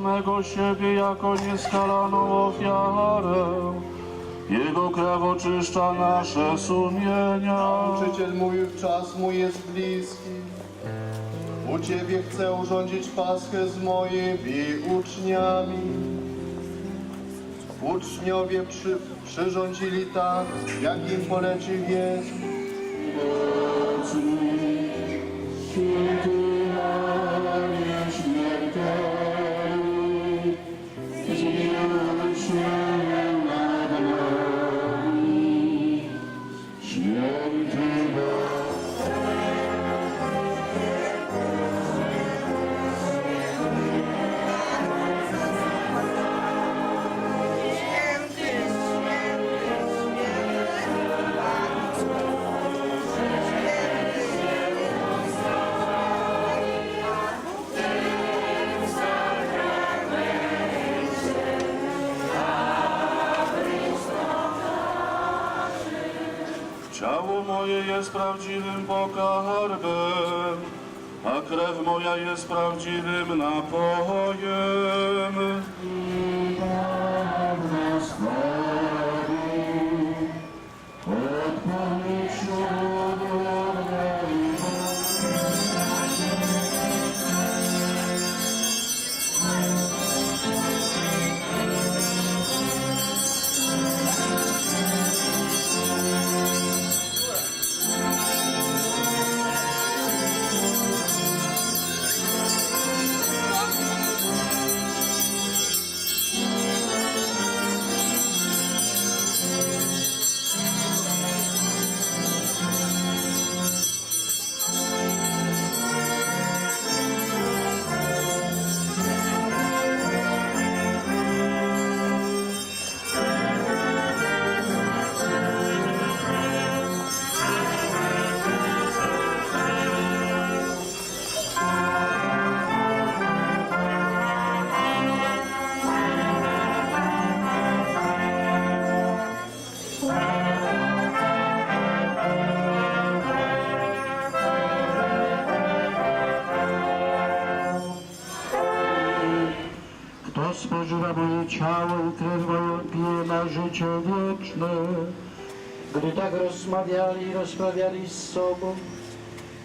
Samego siebie jako nieskalaną ofiarę. Jego krew oczyszcza nasze sumienia. Nauczyciel mówił, czas mój jest bliski. U Ciebie chcę urządzić Paschę z moimi uczniami. Uczniowie przy, przyrządzili tak, jak im polecił Jezus. Ciało moje jest prawdziwym pokarmem, a krew moja jest prawdziwym napojem. Ciało i krew moją ma życie wieczne. Gdy tak rozmawiali i rozprawiali z sobą,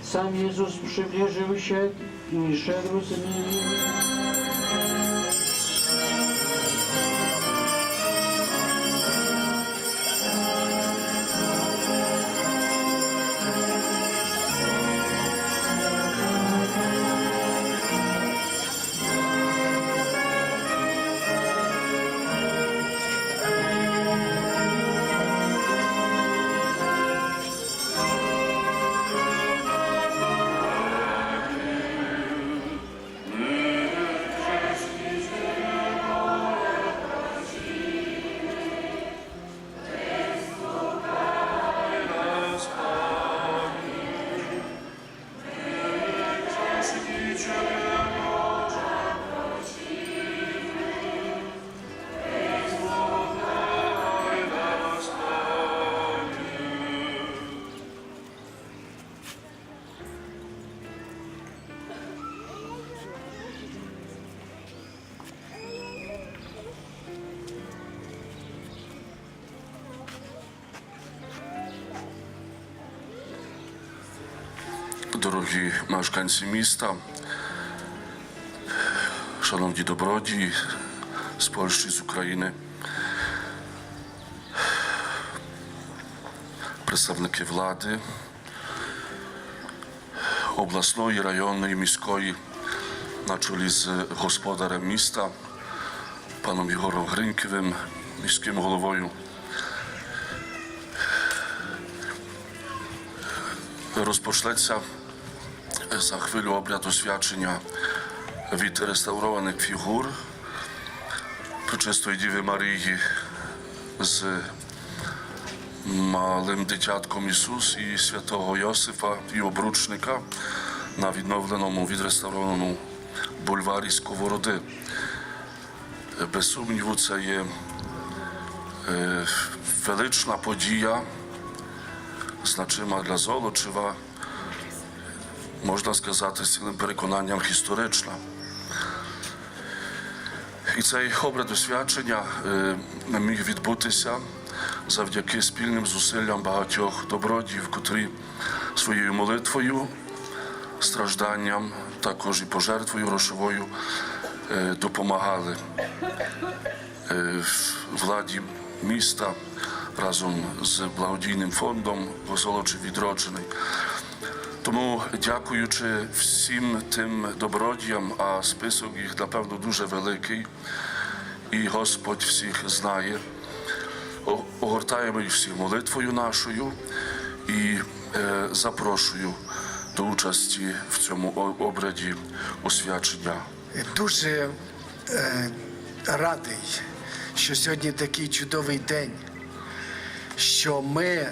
sam Jezus przybliżył się i szedł z nimi. Дорогі мешканці міста, шановні добродії з Польщі, з України, представники влади, обласної, районної, міської, на чолі з господарем міста, паном Ігорем Гриньківим, міським головою. Розпочнеться за хвилю обряд освячення від реставрованих фігур Пречистої Діви Марії з малим дитятком Ісус і святого Йосифа і обручника на відновленому відреставрованому бульварі Сковороди. Без сумніву, це є е, велична подія, значима для Золочева, можна сказати, з цілим переконанням історична. І цей обряд освячення е, міг відбутися завдяки спільним зусиллям багатьох добродіїв, котрі своєю молитвою, стражданням, також і пожертвою грошовою е, допомагали е, владі міста разом з благодійним фондом «Позолочий відроджений. Тому, дякуючи всім тим добродіям, а список їх, напевно, дуже великий, і Господь всіх знає, огортаємо їх всіх молитвою нашою і е, запрошую до участі в цьому обряді освячення. Дуже е, радий, що сьогодні такий чудовий день, що ми,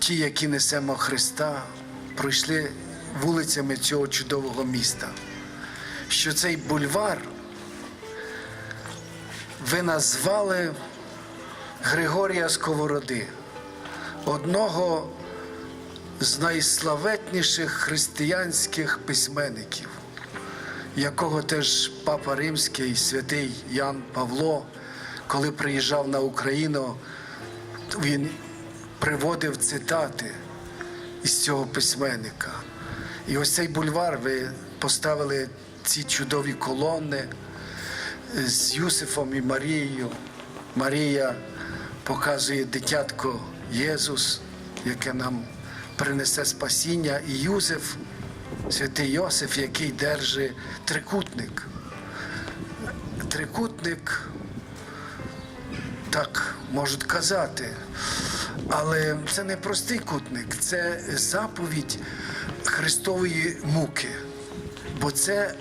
ті, які несемо Христа, пройшли вулицями цього чудового міста. Що цей бульвар ви назвали Григорія Сковороди, одного з найславетніших християнських письменників, якого теж папа Римський, святий Ян Павло, коли приїжджав на Україну, він приводив цитати із цього письменника. І ось цей бульвар ви поставили ці чудові колони з Юсифом і Марією. Марія показує дитятко Єсус, яке нам принесе спасіння, і Юзеф, святий Йосиф, який держить трикутник. Трикутник, так можуть казати, але це не простий кутник, це заповідь Христової муки, бо це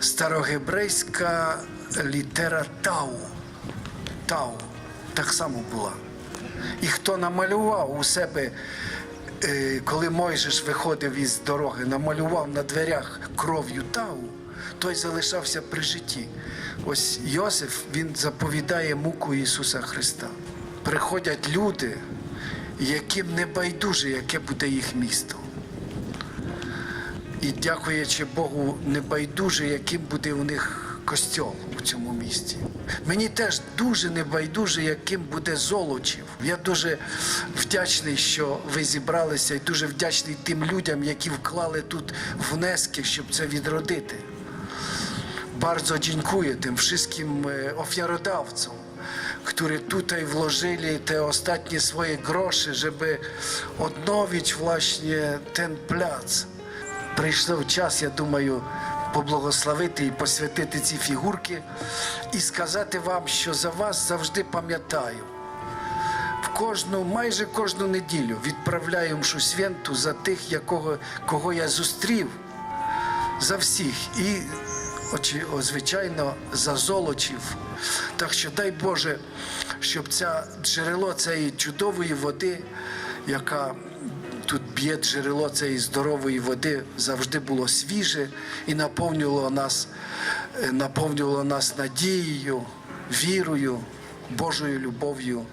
старогебрейська літера Тау. Тау так само була. І хто намалював у себе, е, коли Мойжеш виходив із дороги, намалював на дверях кров'ю Тау, той залишався при житті. Ось Йосиф він заповідає муку Ісуса Христа. Приходять люди, яким не байдуже, яке буде їх місто. І дякуючи Богу, не байдуже, яким буде у них костьол у цьому місті. Мені теж дуже не байдуже, яким буде золочів. Я дуже вдячний, що ви зібралися, і дуже вдячний тим людям, які вклали тут внески, щоб це відродити. Bardzo dziękuję tym wszystkim e, ofiarodawcom, którzy tutaj włożyli te ostatnie swoje grosze, żeby odnowić właśnie ten plac. Прийшов час, я думаю, поблагословити і посвятити ці фігурки і сказати вам, що за вас завжди пам'ятаю. В кожну, майже кожну неділю відправляю мшу святу за тих, якого, кого я зустрів, за всіх. І, очі, звичайно, за золочів. Так що дай Боже, щоб це джерело цієї чудової води, яка тут б'є джерело цієї здорової води, завжди було свіже і наповнювало нас, е, наповнювало нас надією, вірою, Божою любов'ю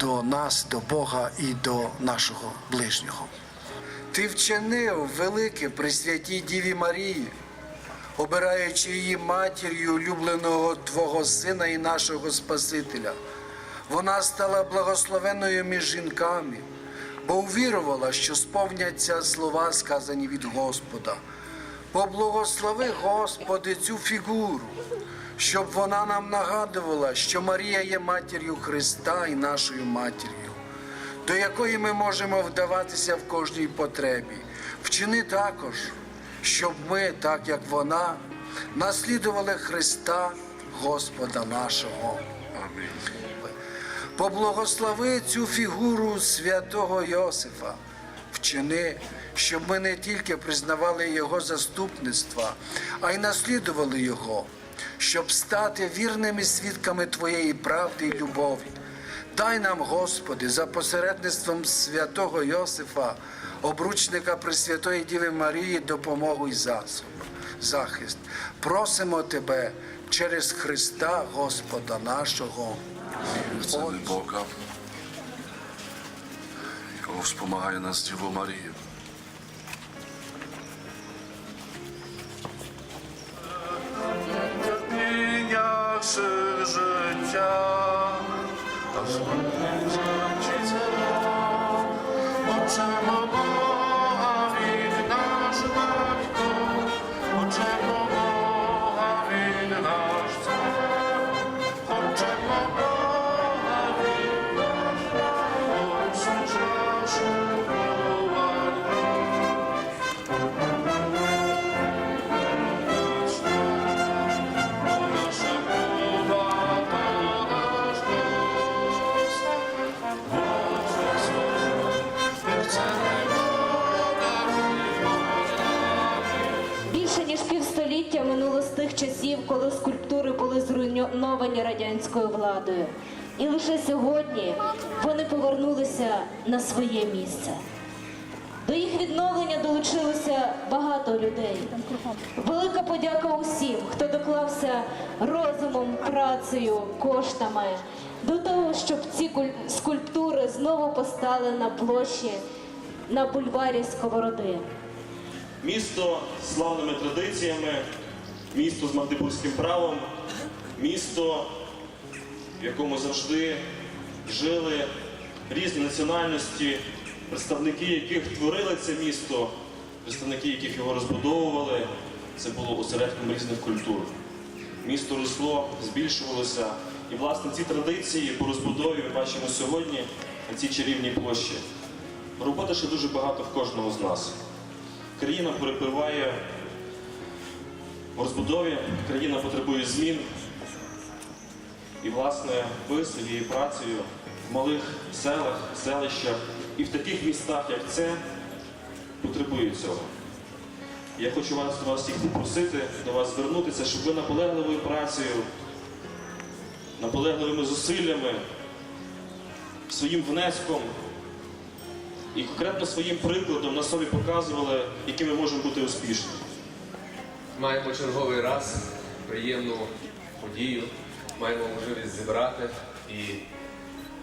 до нас, до Бога і до нашого ближнього. Ти вчинив велике при святій Діві Марії, обираючи її матір'ю улюбленого Твого Сина і нашого Спасителя. Вона стала благословенною між жінками, бо увірувала, що сповняться слова, сказані від Господа. Поблагослови, Господи, цю фігуру, щоб вона нам нагадувала, що Марія є матір'ю Христа і нашою матір'ю до якої ми можемо вдаватися в кожній потребі. Вчини також, щоб ми, так як вона, наслідували Христа, Господа нашого. Амінь. Поблагослови цю фігуру святого Йосифа. Вчини, щоб ми не тільки признавали Його заступництва, а й наслідували Його, щоб стати вірними свідками Твоєї правди і любові. Дай нам, Господи, за посередництвом святого Йосифа, обручника Пресвятої Діви Марії, допомогу і засобу, захист. Просимо тебе через Христа Господа нашого. Це Бога, якого спомагає нас Діву Марію. життя, та Отче Більше ніж півстоліття минуло з тих часів, коли скульптури були зруйновані радянською владою. І лише сьогодні вони повернулися на своє місце. До їх відновлення долучилося багато людей. Велика подяка усім, хто доклався розумом, працею, коштами до того, щоб ці куль- скульптури знову постали на площі на бульварі Сковороди. Місто з славними традиціями, місто з магдебурзьким правом, місто, в якому завжди жили різні національності, представники яких творили це місто, представники яких його розбудовували. Це було осередком різних культур. Місто росло, збільшувалося. І, власне, ці традиції по розбудові ми бачимо сьогодні на цій чарівній площі. Роботи ще дуже багато в кожного з нас. Країна перепливає в розбудові, країна потребує змін. І, власне, ви своєю працею в малих селах, селищах і в таких містах, як це, потребує цього. Я хочу вас, до вас всіх попросити, до вас звернутися, щоб ви наполегливою працею, наполегливими зусиллями, своїм внеском і конкретно своїм прикладом на собі показували, які ми можемо бути успішні. Маємо черговий раз приємну подію, маємо можливість зібрати і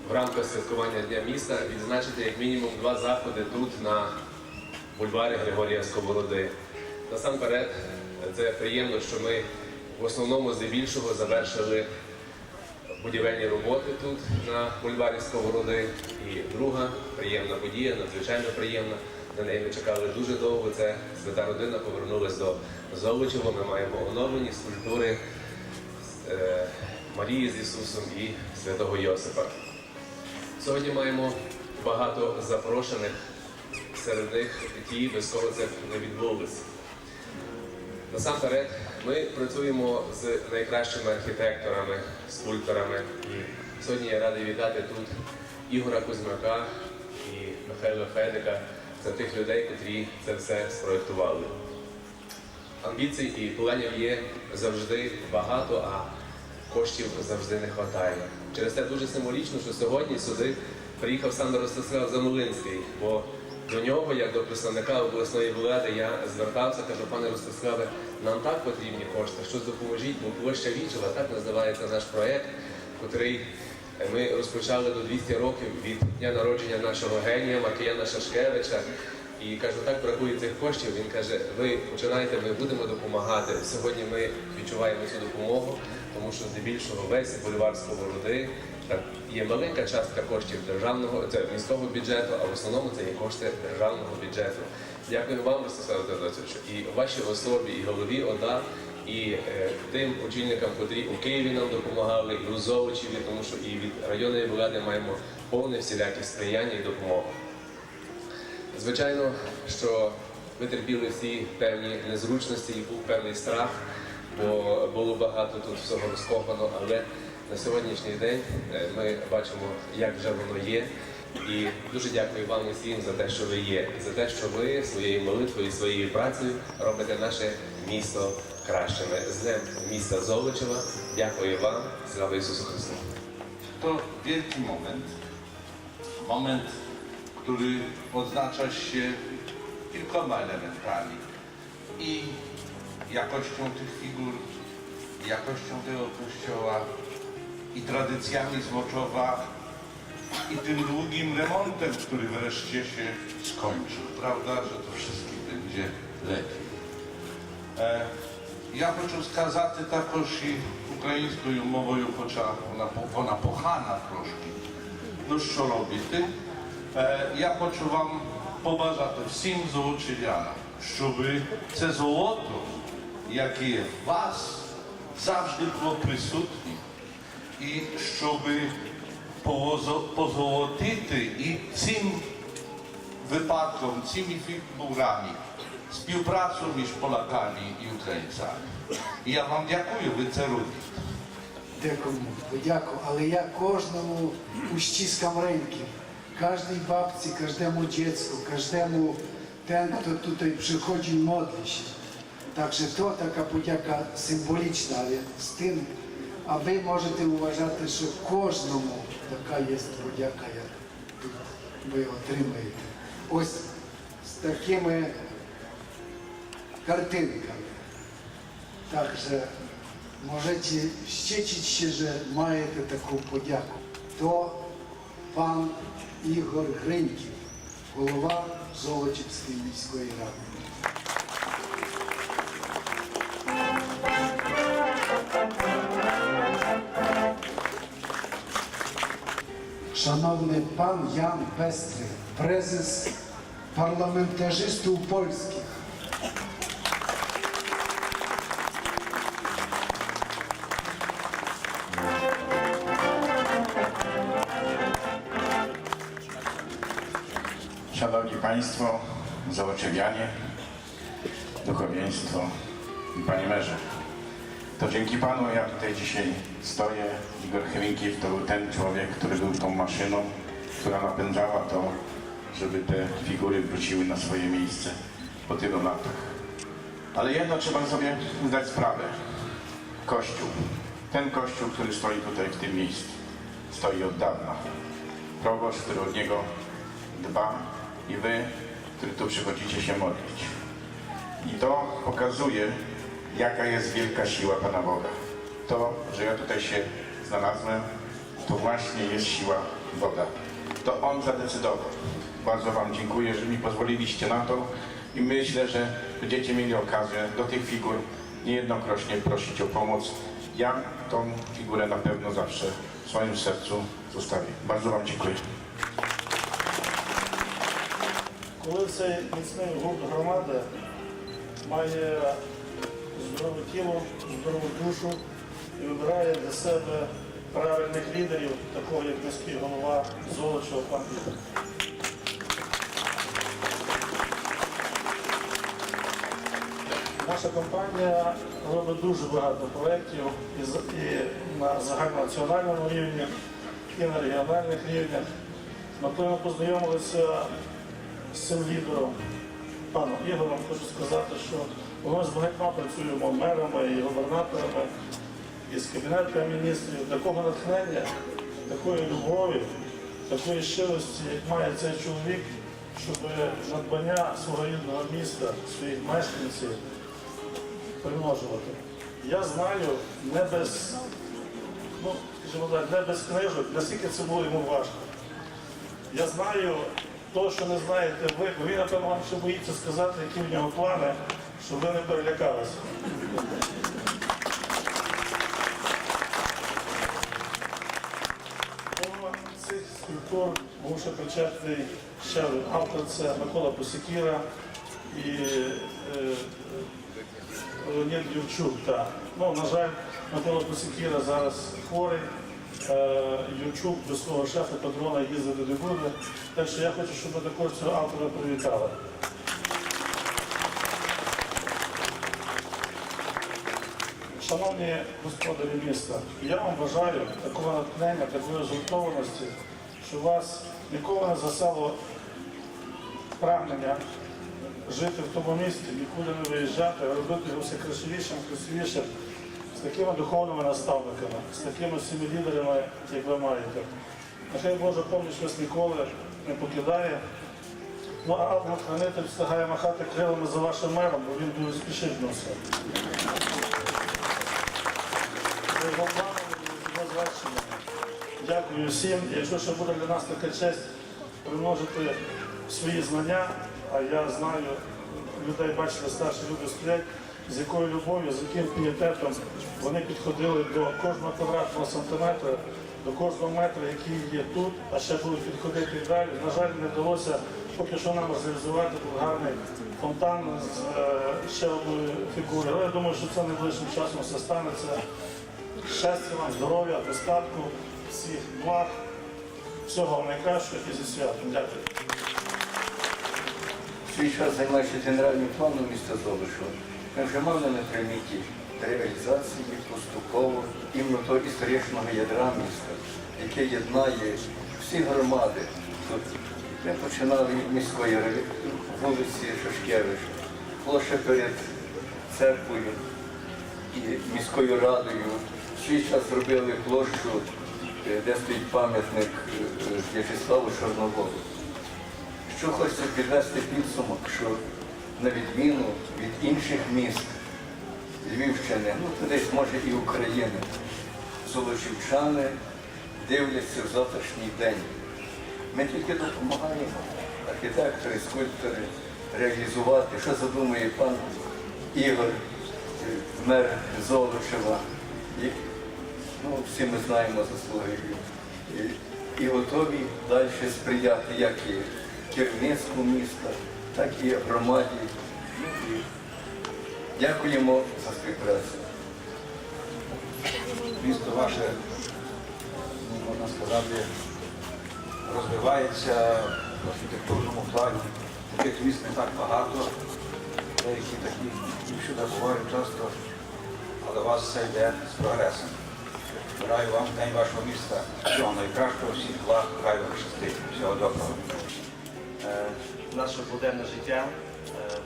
в рамках святкування Дня міста відзначити як мінімум два заходи тут на бульварі Григорія Сковороди. Насамперед, це приємно, що ми в основному здебільшого завершили будівельні роботи тут на бульварі Сковороди. І друга приємна подія, надзвичайно приємна. На неї ми чекали дуже довго. Це свята родина повернулась до Золочева. Ми маємо оновлені скульптури е, Марії з Ісусом і святого Йосипа. Сьогодні маємо багато запрошених, серед них ті, без кого це не відбулося. Насамперед, ми працюємо з найкращими архітекторами, скульпторами. І сьогодні я радий вітати тут Ігора Кузьмака і Михайла Федика. Це тих людей, котрі це все спроєктували. Амбіцій і планів є завжди багато, а коштів завжди не вистачає. Через це дуже символічно, що сьогодні сюди приїхав сам Ростислав Замолинський, бо до нього, як до представника обласної влади, я звертався, кажу, пане Ростиславе, нам так потрібні кошти, щось допоможіть, бо площа Вічева, так називається наш проєкт, котрий ми розпочали до 200 років від дня народження нашого генія Маркіяна Шашкевича. І кажу, так бракує цих коштів. Він каже, ви починайте, ми будемо допомагати. Сьогодні ми відчуваємо цю допомогу, тому що здебільшого весь бульвар Сковороди є маленька частка коштів державного це міського бюджету, а в основному це є кошти державного бюджету. Дякую вам, Ростиславе Донатовичу, і вашій особі, і голові ОДА, і е, тим очільникам, котрі у Києві нам допомагали, і у Золочеві, тому що і від районної влади маємо повне всіляке сприяння і допомогу. Звичайно, що ми терпіли всі певні незручності, і був певний страх, бо було багато тут всього розкопано, але на сьогоднішній день е, ми бачимо, як вже воно є. І дуже дякую вам усім за те, що ви є, і за те, що ви своєю молитвою, своєю працею робите наше місто кращими. З Днем міста Золочева. Дякую вам. Слава Ісусу Христу! To wielki moment, moment, który odznacza się kilkoma elementami i jakością tych figur, i jakością tego kościoła, i tradycjami Złoczowa, i tym długim remontem, który wreszcie się skończył. Prawda, że to wszystkim będzie lepiej. Е, Я хочу сказати також і українською мовою, хоча вона, по- вона погана трошки. Ну що робити? Е, Я хочу вам побажати всім золочев'янам, щоб це золото, яке є в вас, завжди було присутнє. І щоб позолотити і цим випадком, цими фігурами співпрацю між поляками і українцями. І я вам дякую, ви це робите. Декому подяку, але я кожному uściskam ręki. Każdej babci, każdemu dziecku, każdemu ten, kto tutaj przychodzi, modli się. Także to taka подяка symboliczna, ale z tym, a wy можете вважати, що кожному така є подяка, як ви отримаєте. Ось з такими картинками. Także możecie ściecić się, że маєте таку подяку. То пан Ігор Гриньків, голова Золочівської міської ради. Szanowny pan Jan Bestry, prezes parlamentarzystów polskich. Szanowni Państwo, zaoczewianie, duchowieństwo i Panie Merze. To dzięki Panu ja tutaj dzisiaj stoję. Igor Chrynkiew to był ten człowiek, który był tą maszyną, która napędzała to, żeby te figury wróciły na swoje miejsce po tylu latach. Ale jedno trzeba sobie zdać sprawę. Kościół. Ten kościół, który stoi tutaj w tym miejscu, stoi od dawna. Proboszcz, który od niego dba i wy, którzy tu przychodzicie się modlić. I to pokazuje, jaka jest wielka siła Pana Boga. To, że ja tutaj się znalazłem, to właśnie jest siła Boga. To On zadecydował. Bardzo Wam dziękuję, że mi pozwoliliście na to i myślę, że będziecie mieli okazję do tych figur niejednokrotnie prosić o pomoc. Ja tą figurę na pewno zawsze w swoim sercu zostawię. Bardzo Wam dziękuję. Коли цей міцний гурт громади має здорове тіло, здорову душу і вибирає для себе правильних лідерів, такого як міський голова пан Ігор. Наша компанія робить дуже багато проєктів і, на загальнонаціональному рівні, і на регіональних рівнях. Ми познайомилися з цим лідером, паном Ігорем, хочу сказати, що ми з багатьма працюємо мерами і губернаторами, і з кабінетами міністрів. Такого натхнення, такої любові, такої щирості, як має цей чоловік, щоб надбання свого рідного міста, своїх мешканців примножувати. Я знаю не без, ну, скажімо так, не без книжок, наскільки це було йому важко. Я знаю то, що не знаєте ви, бо він, напевно, вам ще боїться сказати, які в нього плани, щоб ви не перелякалися. Цих скульптур був ще причетний ще один автор, це Микола Посікіра і е, Леонід Юрчук. Так. Ну, на жаль, Микола Посікіра зараз хворий. Е, Юрчук до свого шефа патрона їздити не буде. Так що я хочу, щоб ви також цього автора привітали. Шановні господарі міста, я вам бажаю такого натхнення, такої згуртованості, що вас ніколи не засело прагнення жити в тому місті, нікуди не виїжджати, робити його все красивішим, красивішим, з такими духовними наставниками, з такими всіми лідерами, як ви маєте. Нехай Божа поміч вас ніколи не покидає. Ну а ангел-хранитель встигає махати крилами за вашим мером, бо він дуже спішить на все. Його планом і. Дякую всім. Якщо ще буде для нас така честь примножити свої знання, а я знаю, людей бачили, старші люди стоять, з якою любов'ю, з яким пієтетом вони підходили до кожного квадратного сантиметра, до кожного метра, який є тут, а ще будуть підходити і далі. На жаль, не вдалося поки що нам зреалізувати тут гарний фонтан з е, ще одною фігурою. Але я думаю, що це найближчим часом все станеться. Щастя вам, здоров'я, достатку, всіх благ, всього вам найкращого і зі святом. Дякую. свій час займаючись генеральним планом міста Золушева, ми вже мали на приміті реалізації поступово іменно того історичного ядра міста, яке єднає всі громади. Тут ми починали міської вулиці Шашкевич, площа перед церквою і міською радою. Свій час зробили площу, е, де стоїть пам'ятник е, е, В'ячеславу Чорноволу. Що хочеться підвести підсумок, що на відміну від інших міст Львівщини, ну то десь може і України, золочівчани дивляться в завтрашній день. Ми тільки допомагаємо, архітектори, скульптори, реалізувати, що задумує пан Ігор, мер Золочева. Ну, всі ми знаємо заслуги. І, і готові далі сприяти як і керівництву міста, так і громаді. І Дякуємо за співпрацю. місто ваше, ну, можна сказати, розвивається в архітектурному плані. Таких міст не так багато, деякі такі, всюди говорю часто, але у вас все йде з прогресом. Бажаю вам день вашого міста всього найкращого, всіх благ, хай вам щастить. Всього доброго. Е, наше буденне життя е,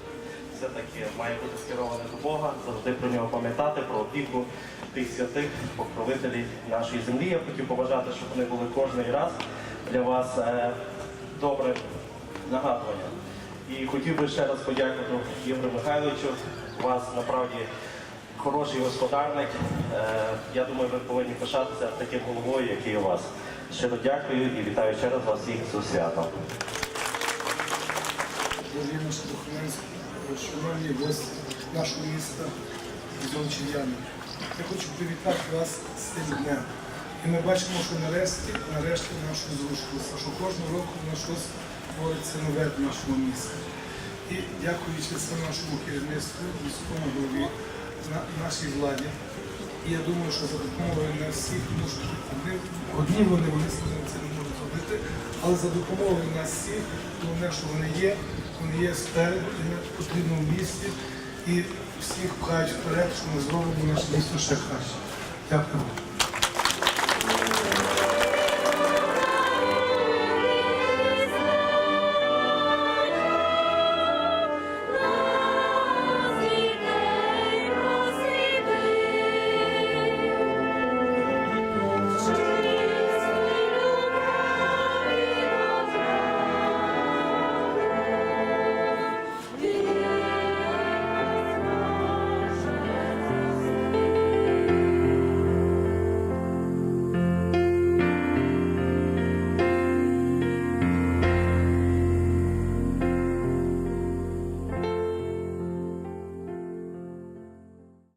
все-таки має бути скероване до Бога, завжди про нього пам'ятати, про опіку тих святих покровителів нашої землі. Я хотів побажати, щоб вони були кожний раз для вас е, добре нагадування. І хотів би ще раз подякувати Ігорю Михайловичу. Вас насправді хороший господарник. Е, Я думаю, ви повинні пишатися таким головою, який у вас. Щиро дякую і вітаю ще раз вас всіх з святом. Шановні гості нашого міста Золочів'яни. Я хочу привітати вас з цим днем. І ми бачимо, що нарешті, нарешті нашу зрушилося, що кожного року на щось твориться нове в нашому місті. І дякуючи це нашому керівництву, міському голові, нашій владі. І я думаю, що за допомогою не всіх, тому що одні, вони, вони це не можуть зробити, але за допомогою нас всіх, головне, що вони є, вони є спереду, в потрібному місці і всіх пхають вперед, що ми зробимо наше місто ще краще. Дякую.